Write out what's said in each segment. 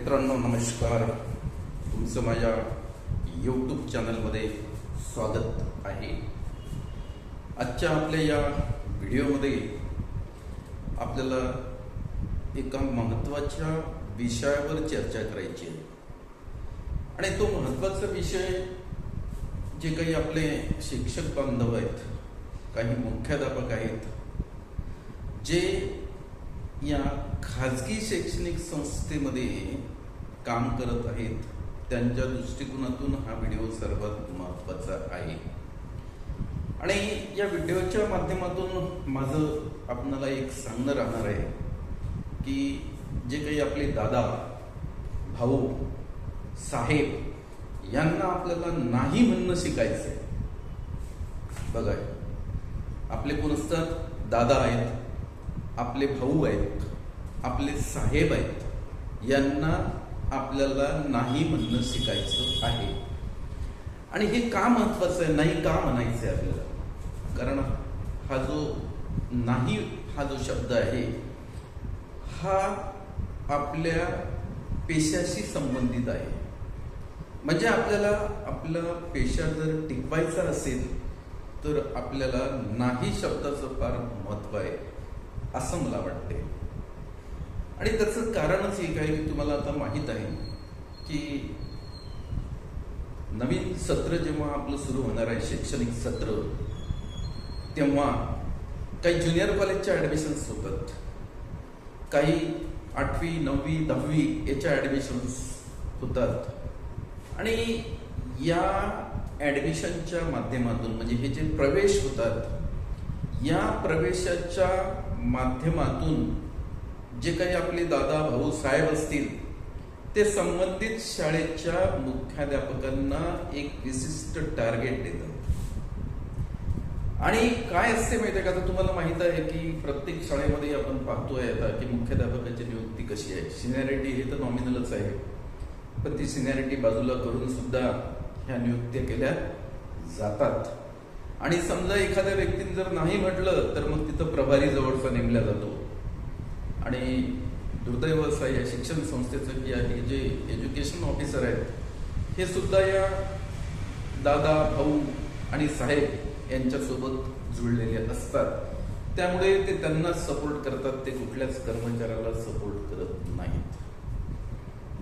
मित्रांनो नमस्कार. तुमचं माझ्या यूट्यूब चॅनलमध्ये स्वागत आहे. आजच्या आपल्या या व्हिडिओमध्ये आपल्याला एका महत्त्वाच्या विषयावर चर्चा करायची आहे. आणि तो महत्त्वाचा विषय जे काही आपले शिक्षक बांधव आहेत काही मुख्याध्यापक आहेत जे या खाजगी शैक्षणिक संस्थेमध्ये काम करत आहेत त्यांच्या दृष्टिकोनातून हा व्हिडिओ सर्वात महत्त्वाचा आहे. आणि या व्हिडिओच्या माध्यमातून माझं आपणाला एक सांगणं राहणार आहे की जे काही आपले दादा भाऊ साहेब यांना आपल्याला नाही म्हणणं शिकायचं आहे बघा आपले कोण असतात दादा आहेत आपले भाऊ आहेत आपले साहेब आहेत यांना आपल्याला नाही म्हणणं शिकायचं आहे. आणि हे का महत्वाचं आहे? नाही का म्हणायचं आहे आपल्याला? कारण हा जो नाही हा जो शब्द आहे हा आपल्या पेशाशी संबंधित आहे. म्हणजे आपल्याला आपला पेशा जर टिकवायचा असेल तर आपल्याला नाही शब्दाचं फार महत्त्व आहे असं मला वाटते आणि त्याचं कारणच एक आहे की तुम्हाला आता माहीत आहे की नवीन सत्र जेव्हा आपलं सुरू होणार आहे शैक्षणिक सत्र तेव्हा काही ज्युनियर कॉलेजच्या ॲडमिशन्स होतात. काही आठवी नववी दहावी याच्या ॲडमिशन्स होतात. आणि या ॲडमिशनच्या माध्यमातून म्हणजे हे जे प्रवेश होतात या प्रवेशाच्या माध्यमातून जे काही आपले दादा भाऊ साहेब असतील ते संबंधित शाळेच्या मुख्याध्यापकांना एक विशिष्ट टार्गेट देतात. आणि काय असते माहिती आहे का? तर तुम्हाला माहीत आहे की प्रत्येक शाळेमध्ये आपण पाहतोय आता की मुख्याध्यापकाची नियुक्ती कशी आहे. सिनियरिटी हे तर नॉमिनलच आहे. पण ती सिनियरिटी बाजूला करून सुद्धा ह्या नियुक्त्या केल्या जातात. आणि समजा एखाद्या व्यक्तीने जर नाही म्हटलं तर मग तिथं प्रभारी जवळचा नेमला जातो. आणि दुर्दैव असं या शिक्षण संस्थेचं की आहे जे एज्युकेशन ऑफिसर आहेत हे सुद्धा या दादा भाऊ आणि साहेब यांच्यासोबत जुळलेले असतात. त्यामुळे ते त्यांना सपोर्ट करतात ते कुठल्याच कर्मचाऱ्याला सपोर्ट करत नाहीत.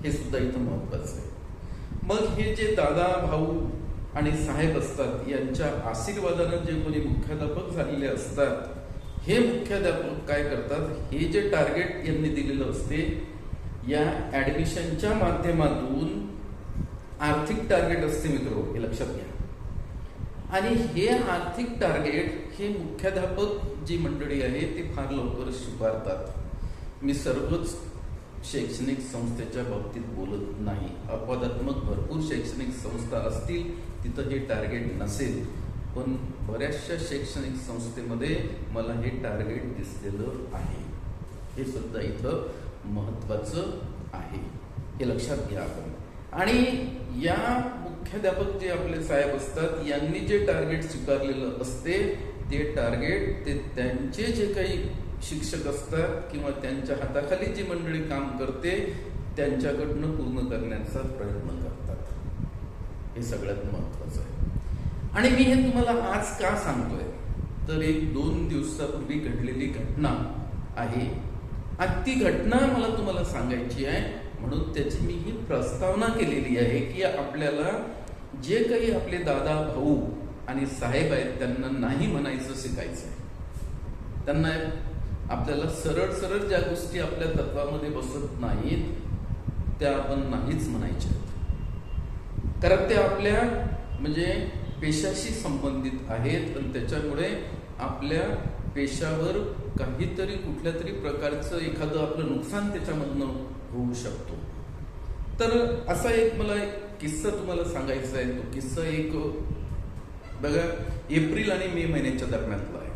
हे सुद्धा इथं महत्वाचं आहे. मग हे जे दादा भाऊ आणि साहेब असतात यांच्या आशीर्वादानं जे कोणी मुख्याध्यापक झालेले असतात हे मुख्याध्यापक काय करतात? हे जे टार्गेट यांनी दिलेलं असते या ऍडमिशनच्या माध्यमातून आर्थिक टार्गेट असते मित्र हे लक्षात घ्या. आणि हे आर्थिक टार्गेट हे मुख्याध्यापक जी मंडळी आहे ते फार लवकर स्वीकारतात. मी सर्वच शैक्षणिक संस्थेच्या बाबतीत बोलत नाही. अपवादात्मक भरपूर शैक्षणिक संस्था असतील तिथं हे टार्गेट नसेल. पण बऱ्याचशा शैक्षणिक संस्थेमध्ये मला हे टार्गेट दिसलेलं आहे. हे सुद्धा इथं महत्वाचं आहे. हे लक्षात घ्या आपण. आणि या मुख्याध्यापक जे आपले साहेब असतात यांनी जे टार्गेट स्वीकारलेलं असते ते टार्गेट ते त्यांचे जे काही शिक्षक असतात किंवा त्यांच्या हाताखाली जी मंडळी काम करते त्यांच्याकडनं पूर्ण करण्याचा प्रयत्न करतात. हे सगळ्यात महत्वाचं आहे. आणि मी हे तुम्हाला आज का सांगतोय? तर एक दोन दिवसापूर्वी घडलेली घटना आहे. आणि ती घटना मला तुम्हाला सांगायची आहे. म्हणून त्याची मी ही प्रस्तावना केलेली आहे की आपल्याला जे काही आपले दादा भाऊ आणि साहेब आहेत त्यांना नाही म्हणायचं शिकायचं. आहे त्यांना आपल्याला सरळ सरळ ज्या गोष्टी आपल्या तत्वामध्ये बसत नाहीत त्या आपण नाहीच म्हणायच्या. कारण ते आपल्या म्हणजे पेशाशी संबंधित आहेत. आणि त्याच्यामुळे आपल्या पेशावर काहीतरी कुठल्या तरी प्रकारचं एखादं आपलं नुकसान त्याच्यामधनं होऊ शकतो. तर असा एक मला एक किस्सा तुम्हाला सांगायचा आहे. तो किस्सा एक बघा एप्रिल आणि मे महिन्याच्या दरम्यानला आहे.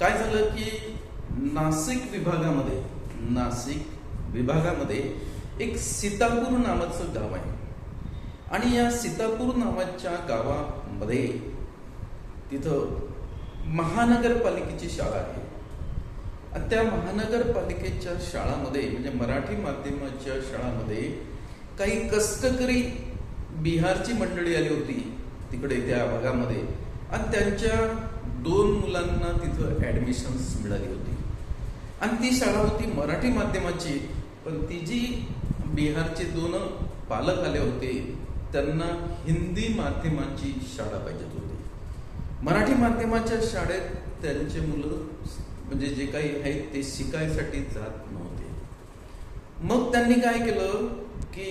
काय झालं की नाशिक विभागामध्ये नाशिक विभागामध्ये एक सीतापूर नावाचं गाव आहे. आणि या सीतापूर नावाच्या गावामध्ये तिथं महानगरपालिकेची शाळा आहे. आणि त्या महानगरपालिकेच्या शाळामध्ये म्हणजे मराठी माध्यमाच्या शाळामध्ये काही कष्टकरी बिहारची मंडळी आली होती तिकडे त्या भागामध्ये. आणि त्यांच्या दोन मुलांना तिथं ॲडमिशन्स मिळाली होती. आणि ती शाळा होती मराठी माध्यमाची पण ती जी बिहारचे दोन पालक आले होते त्यांना हिंदी माध्यमाची शाळा पाहिजेत होती. मराठी माध्यमाच्या शाळेत त्यांचे मुलं म्हणजे जे काही आहेत ते शिकायसाठी जात नव्हते. मग त्यांनी काय केलं की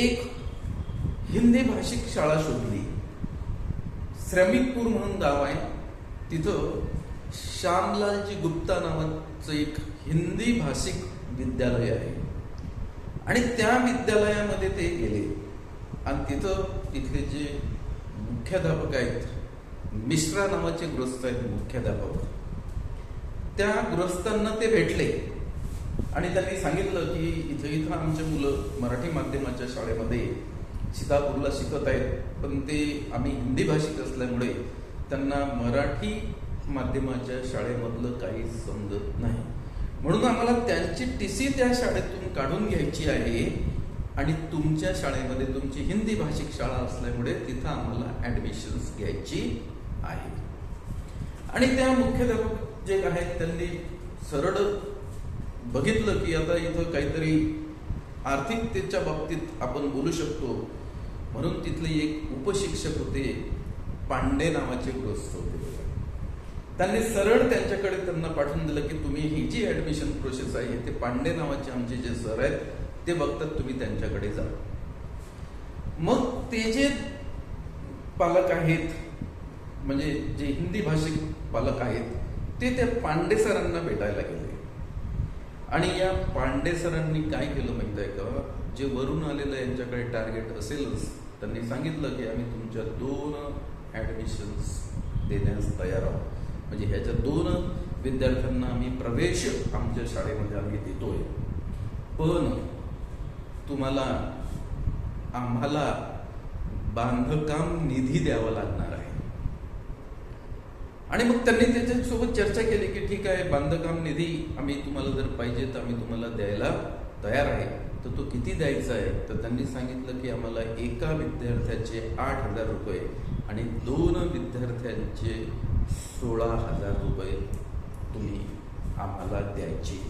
एक हिंदी भाषिक शाळा शोधली. श्रमिकपूर म्हणून गाव आहे. तिथं श्यामलालजी गुप्ता नावाचं एक हिंदी भाषिक विद्यालय आहे. आणि त्या विद्यालयामध्ये ते गेले. आणि तिथं तिथले जे मुख्याध्यापक आहेत मिश्रा नावाचे गृहस्थ आहेत मुख्याध्यापक. त्या गृहस्थांना ते भेटले. आणि त्यांनी सांगितलं की इथं इथं आमचे मुलं मराठी माध्यमाच्या शाळेमध्ये सीतापूरला शिकत आहेत पण ते आम्ही हिंदी भाषिक असल्यामुळे त्यांना मराठी माध्यमाच्या शाळेमधलं काही समजत नाही. म्हणून आम्हाला त्यांची टी सी त्या शाळेतून काढून घ्यायची आहे आणि तुमच्या शाळेमध्ये तुमची हिंदी भाषिक शाळा असल्यामुळे तिथं आम्हाला ऍडमिशन्स घ्यायची आहे. आणि त्या मुख्याध्यापक जे आहेत त्यांनी सरळ बघितलं की आता इथं काहीतरी आर्थिकतेच्या बाबतीत आपण बोलू शकतो. म्हणून तिथले एक उपशिक्षक होते पांडे नावाचे गृहस्थ होते. त्यांनी सरळ त्यांच्याकडे त्यांना पाठवून दिलं की तुम्ही ही जी ऍडमिशन प्रोसेस आहे ते पांडे नावाचे आमचे जे सर आहेत ते बघतात तुम्ही त्यांच्याकडे जा. मग ते जे पालक आहेत म्हणजे जे हिंदी भाषिक पालक आहेत ते त्या पांडे सरांना भेटायला गेले. आणि या पांडे सरांनी काय केलं माहीत आहे का? जे वरून आलेलं यांच्याकडे टार्गेट असेलच त्यांनी सांगितलं की आम्ही तुमच्या दोन ऍडमिशन्स देण्यास तयार आहोत. म्हणजे ह्याच्या दोन विद्यार्थ्यांना आम्ही प्रवेश आमच्या शाळेमध्ये आम्ही देतोय. पण तुम्हाला आम्हाला बांधकाम निधी द्यावा लागणार आहे. आणि मग त्यांनी त्याच्यासोबत चर्चा केली की ठीक आहे बांधकाम निधी आम्ही तुम्हाला जर पाहिजे तर आम्ही तुम्हाला द्यायला तयार आहे. तर तो किती द्यायचा आहे? तर त्यांनी सांगितलं की आम्हाला एका विद्यार्थ्याचे आठ हजार रुपये आणि दोन विद्यार्थ्यांचे सोळा हजार रुपये तुम्ही आम्हाला द्यायचे.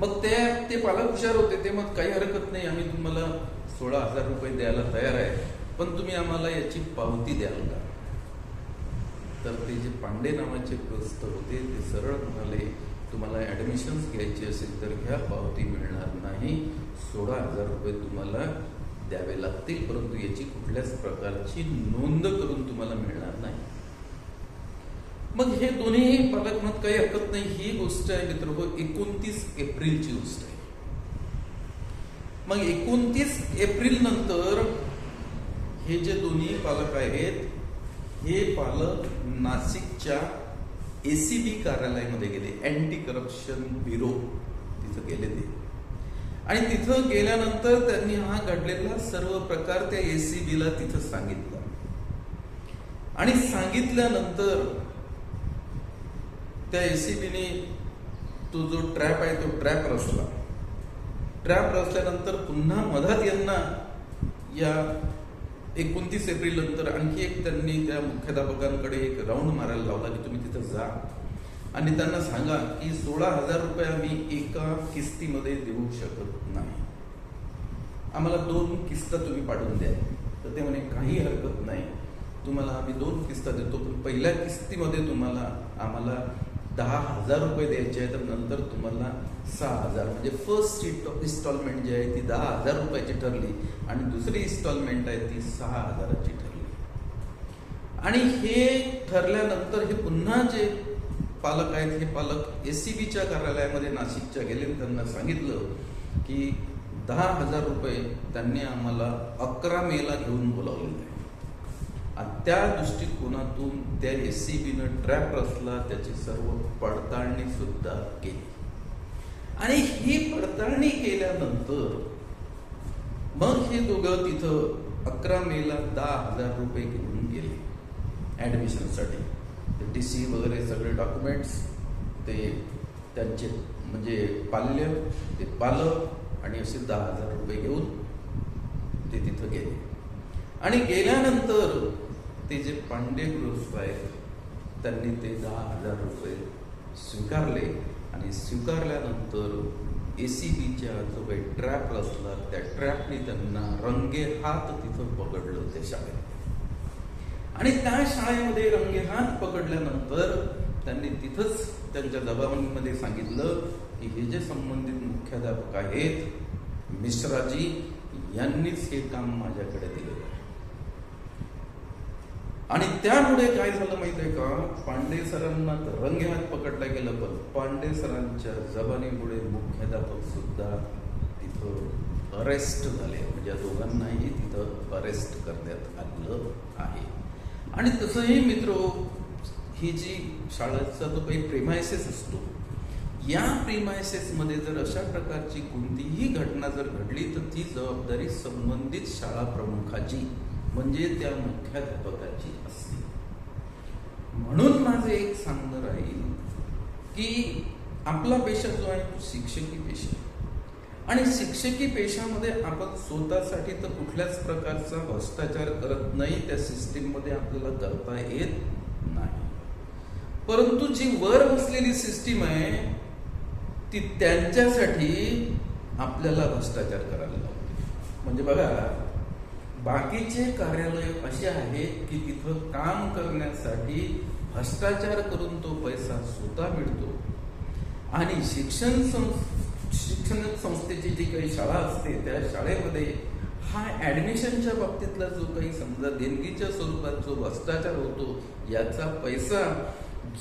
मग ते ते पालक हुशार होते ते मग काही हरकत नाही. आम्ही तुम्हाला सोळा हजार रुपये द्यायला तयार आहे. पण तुम्ही आम्हाला याची पावती द्याल का? तर ते जे पांडे नावाचे ग्रस्त होते ते सरळ म्हणाले तुम्हाला ऍडमिशन्स घ्यायची असेल तर घ्या पावती मिळणार नाही. सोळा हजार रुपये तुम्हाला द्यावे लागतील परंतु याची कुठल्याच प्रकारची नोंद करून तुम्हाला मिळणार नाही. मग हे दोन्ही पालक म्हणत काही हरकत नाही. ही गोष्ट आहे मित्र हो एकोणतीस एप्रिलची गोष्ट आहे. मग एकोणतीस एप्रिल नंतर हे जे दोन्ही पालक आहेत हे पालक नाशिकच्या एसीबी कार्यालयामध्ये गेले. अँटी करप्शन ब्युरो तिथं गेले ते. आणि तिथं गेल्यानंतर त्यांनी हा घडलेला सर्व प्रकार त्या एसीबीला तिथं सांगितला. आणि सांगितल्यानंतर त्या एसीबीने तो जो ट्रॅप आहे तो ट्रॅप रचला. ट्रॅप रचल्यानंतर पुन्हा मधात यांना या एकोणतीस एप्रिल नंतर आणखी एक त्यांनी त्या मुख्याध्यापकांकडे एक राऊंड मारायला लावला की तुम्ही तिथं जा. आणि त्यांना सांगा की सोळा हजार रुपये आम्ही एका किस्तीमध्ये देऊ शकत नाही. आम्हाला दोन किस्त तुम्ही पाठवून द्या. तर ते म्हणे काही हरकत नाही. तुम्हाला आम्ही दोन किस्ता देतो पण पहिल्या किस्तीमध्ये तुम्हाला आम्हाला दहा हजार रुपये द्यायचे आहेत तर नंतर तुम्हाला सहा हजार. म्हणजे फर्स्ट इन्स्टॉलमेंट जी आहे ती दहा हजार रुपयाची ठरली आणि दुसरी इन्स्टॉलमेंट आहे ती सहा हजाराची ठरली. आणि हे ठरल्यानंतर हे पुन्हा जे पालक आहेत हे पालक एस सी बीच्या कार्यालयामध्ये नाशिकच्या गेले त्यांना सांगितलं की दहा हजार रुपये त्यांनी आम्हाला अकरा मेला घेऊन बोलावलेलं आहे त्या दृष्टिकोनातून त्या एस सी बीनं ट्रॅप रचला त्याची सर्व पडताळणी सुद्धा केली. आणि ही पडताळणी केल्यानंतर मग हे दोघं तिथं अकरा मेला दहा हजार रुपये घेऊन गेले ऍडमिशनसाठी टी सी वगैरे सगळे डॉक्युमेंट्स ते त्यांचे म्हणजे पाल्य ते पालक आणि असे दहा हजार रुपये घेऊन ते तिथं गेले. आणि गेल्यानंतर ते जे पांडे गृहस्थ आहेत त्यांनी ते दहा हजार रुपये स्वीकारले आणि स्वीकारल्यानंतर ए सी बीच्या जो काही ट्रॅप असला त्या ट्रॅपने त्यांना रंगे हात तिथं पकडलं त्या शाळेत. आणि त्या शाळेमध्ये रंगे हात पकडल्यानंतर त्यांनी तिथंच त्यांच्या दबावांमध्ये सांगितलं की हे जे संबंधित मुख्याध्यापक आहेत मिश्राजी यांनीच हे काम माझ्याकडे दिलं. आणि त्यामुळे काय झालं माहितीये का? पांडे सरांना रंगे हात पकडलं गेलं पण पांडे सरांच्या जबानीमुळे मुख्याध्यापक सुद्धा तिथं अरेस्ट झाले. म्हणजे या दोघांनाही तिथं अरेस्ट करण्यात आलं आहे. आणि तसंही मित्र ही जी शाळेचा जो काही प्रेमायसेस असतो या प्रिमायसेसमध्ये जर अशा प्रकारची कोणतीही घटना जर घडली तर ती जबाबदारी संबंधित शाळा प्रमुखाची म्हणजे त्या मुख्याध्यापकाची असते म्हणून माझं एक सांगणं राहील की आपला पेशा जो आहे तो शिक्षकी पेशा आणि शिक्षकी पेशामध्ये आपण स्वतःसाठी तर कुठल्याच प्रकारचा भ्रष्टाचार करत नाही त्या सिस्टीममध्ये आपल्याला करता येत नाही. परंतु जी वर बसलेली सिस्टीम आहे ती त्यांच्यासाठी आपल्याला भ्रष्टाचार करायला लावते. म्हणजे बघा बाकीचे कार्यालय असे आहेत की तिथं काम करण्यासाठी भ्रष्टाचार करून तो पैसा स्वतः मिळतो. आणि शिक्षण शिक्षण संस्थेची जी काही शाळा असते त्या शाळेमध्ये हा ऍडमिशनच्या बाबतीतला जो काही समजा देणगीच्या स्वरूपात जो भ्रष्टाचार होतो याचा पैसा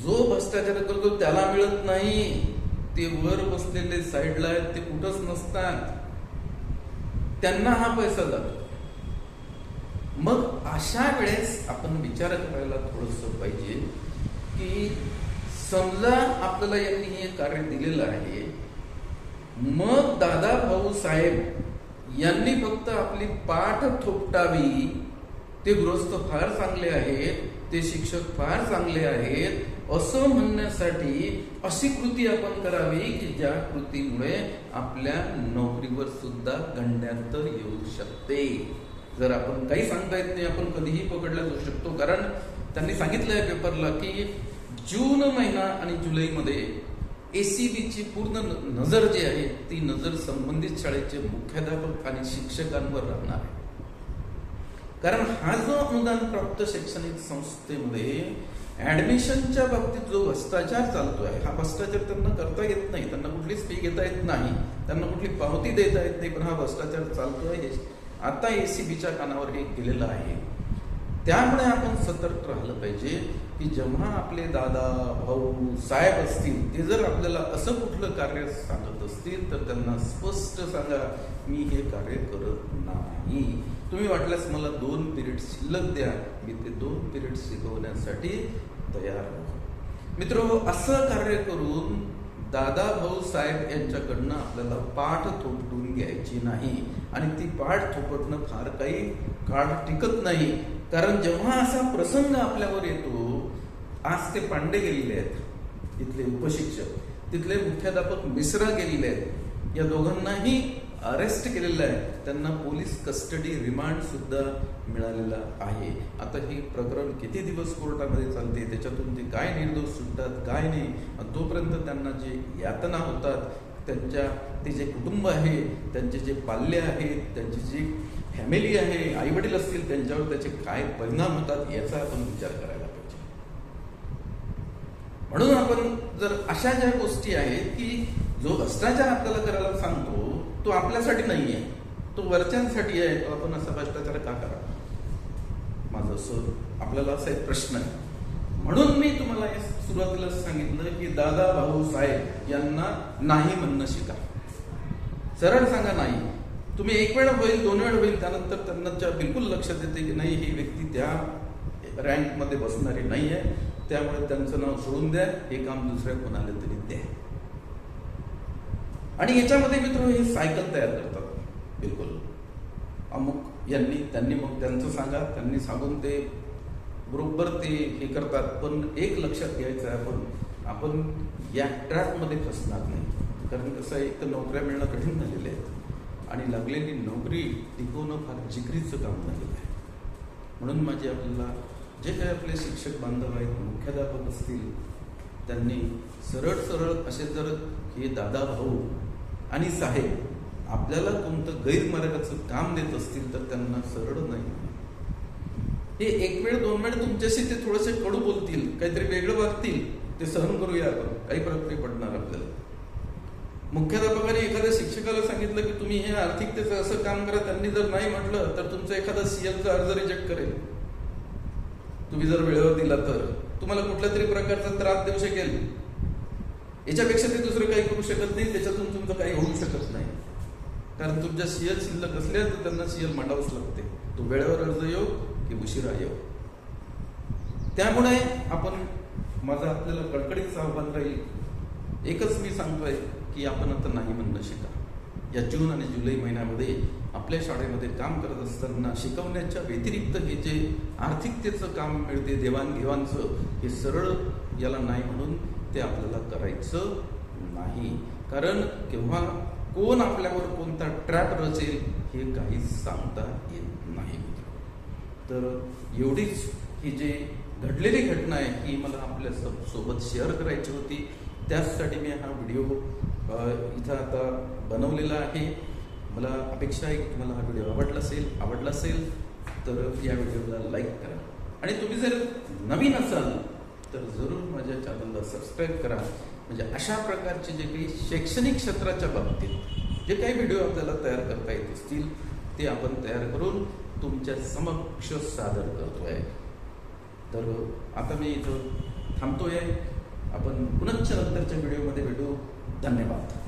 जो भ्रष्टाचार करतो त्याला मिळत नाही. ते वर बसलेले साईडला आहेत ते कुठंच नसतात. त्यांना हा पैसा जातो. मग अशा वेळेस आपण विचार करायला थोडस पाहिजे की समजा आपल्याला यांनी हे कार्य दिलेलं आहे मग दादा भाऊ साहेब यांनी फक्त आपली पाठ थोपटावी ते गृहस्थ फार चांगले आहेत ते शिक्षक फार चांगले आहेत असं म्हणण्यासाठी अशी कृती आपण करावी की ज्या कृतीमुळे आपल्या नोकरीवर सुद्धा गंड्यांतर येऊ शकते. जर आपण काही सांगता येत नाही आपण कधीही पकडला जाऊ शकतो. कारण त्यांनी सांगितलं सांगितलंय पेपरला की जून महिना आणि जुलैमध्ये एसीबीची पूर्ण नजर जी आहे ती नजर संबंधित शाळेचे मुख्याध्यापक आणि शिक्षकांवर राहणार आहे. कारण हा जो अनुदान प्राप्त शैक्षणिक संस्थेमध्ये ऍडमिशनच्या बाबतीत जो भ्रष्टाचार चालतो आहे हा भ्रष्टाचार त्यांना करता येत नाही. त्यांना कुठलीच फी घेता येत नाही. त्यांना कुठली पावती देता येत नाही पण हा भ्रष्टाचार चालतो आहे आता एसीबीच्या कानावर हे केलेलं आहे. त्यामुळे आपण सतर्क राहिलं पाहिजे की जेव्हा आपले दादा भाऊ साहेब असतील ते जर आपल्याला असं कुठलं कार्य सांगत असतील तर त्यांना स्पष्ट सांगा मी हे कार्य करत नाही. तुम्ही वाटल्यास मला दोन पिरियड शिल्लक द्या. मी ते दोन पिरियड शिकवण्यासाठी तयार आहे मित्र असं कार्य करून दादा भाऊ साहेब यांच्याकडनं आपल्याला पाठ थोपटून घ्यायची नाही आणि ती पाठ थोपटणं फार काही काळ टिकत नाही. कारण जेव्हा असा प्रसंग आपल्यावर येतो आज ते पांडे गेलेले आहेत तिथले उपशिक्षक तिथले मुख्याध्यापक मिश्रा गेलेले आहेत. या दोघांनाही अरेस्ट केलेलं आहे. त्यांना पोलीस कस्टडी रिमांड सुद्धा मिळालेला आहे. आता हे प्रकरण किती दिवस कोर्टामध्ये चालते? त्याच्यातून ते काय निर्दोष सुटतात काय नाही? आणि तोपर्यंत त्यांना जे यातना होतात त्यांच्या ते जे कुटुंब आहे त्यांचे जे पाल्य आहेत त्यांची जी फॅमिली आहे आई वडील असतील त्यांच्यावर त्याचे काय परिणाम होतात याचा आपण विचार करायला पाहिजे. म्हणून आपण जर अशा ज्या गोष्टी आहेत की जो भ्रष्टाचार आपल्याला करायला सांगतो तो आपल्यासाठी नाही आहे तो वरच्यांसाठी आहे. तो आपण असा भ्रष्टाचार का करा? माझं असं आपल्याला असा एक प्रश्न आहे. म्हणून मी तुम्हाला सुरुवातीला सांगितलं की दादा भाऊ साहेब यांना नाही म्हणणं शिका. सरळ सांगा नाही. तुम्ही एक वेळ होईल दोन वेळ होईल त्यानंतर त्यांना बिलकुल लक्षात येते की नाही ही व्यक्ती त्या रँकमध्ये बसणारी नाही आहे त्यामुळे त्यांचं नाव सोडून द्या. हे काम दुसऱ्या कोणाला तरी द्या. आणि याच्यामध्ये मित्र हे सायकल तयार करतात बिलकुल. अमुक यांनी त्यांनी मग त्यांचं सांगा त्यांनी सांगून ते बरोबर ते हे करतात. पण एक लक्षात घ्यायचं आहे आपण आपण या ट्रॅकमध्ये फसणार नाही. कारण कसं आहे एक तर नोकऱ्या मिळणं कठीण झालेलं आहे आणि लागलेली नोकरी टिकवणं फार जिगरीचं काम झालेलं आहे. म्हणून माझी आपल्याला जे काही आपले शिक्षक बांधव आहेत मुख्याध्यापक असतील त्यांनी सरळ सरळ असे जर हे दादा भाऊ आणि साहेब आपल्याला कोणतं गैरमार्गाचं काम देत असतील तर त्यांना सरळ नाही. हे एक वेळ दोन वेळ तुमच्याशी ते थोडेसे कडू बोलतील काहीतरी वेगळं वागतील ते सहन करूया आपण. काही फरक नाही पडणार आपल्याला. मुख्याध्यापकाने एखाद्या शिक्षकाला सांगितलं की तुम्ही हे आर्थिकतेचं असं काम करा त्यांनी जर नाही म्हटलं तर तुमचा एखादा सीएलचा अर्ज रिजेक्ट करेल. तुम्ही जर वेळेवर दिला तर. तुम्हाला कुठल्या तरी प्रकारचा त्रास देऊ शकेल. याच्यापेक्षा ते दुसरं काही करू शकत नाही त्याच्यातून तुमचं काही होऊ शकत नाही. कारण तुमच्या सीएल शिल्लक असल्या तर त्यांना सीएल मांडावंच लागते. तो वेळेवर अर्ज येऊ की उशिरा येऊ त्यामुळे आपण माझं आपल्याला कडकडीत आव्हान राहील. एकच मी सांगतोय की आपण आता नाही म्हणणं शिका. या जून आणि जुलै महिन्यामध्ये आपल्या शाळेमध्ये काम करत असताना शिकवण्याच्या व्यतिरिक्त हे जे आर्थिकतेचं काम मिळते देवाणघेवाणचं हे सरळ याला नाही म्हणून ते आपल्याला करायचं नाही. कारण केव्हा कोण आपल्यावर कोणता ट्रॅप रचेल हे काहीच सांगता येत नाही. तर एवढीच ही जे घडलेली घटना आहे ही मला आपल्या सब- सोबत शेअर करायची होती. त्याचसाठी मी हा व्हिडिओ इथं आता बनवलेला आहे. मला अपेक्षा आहे की तुम्हाला हा व्हिडिओ आवडला असेल आवडला असेल तर या व्हिडिओला लाईक करा. आणि तुम्ही जर नवीन असाल तर जरूर माझ्या चॅनलला सबस्क्राईब करा. म्हणजे अशा प्रकारचे जे काही शैक्षणिक क्षेत्राच्या बाबतीत जे काही व्हिडिओ आपल्याला तयार करता येत असतील ते आपण तयार करून तुमच्या समक्ष सादर करतोय. तर आता मी इथं थांबतोय. आपण पुनश्च नंतरच्या व्हिडिओमध्ये भेटू. धन्यवाद.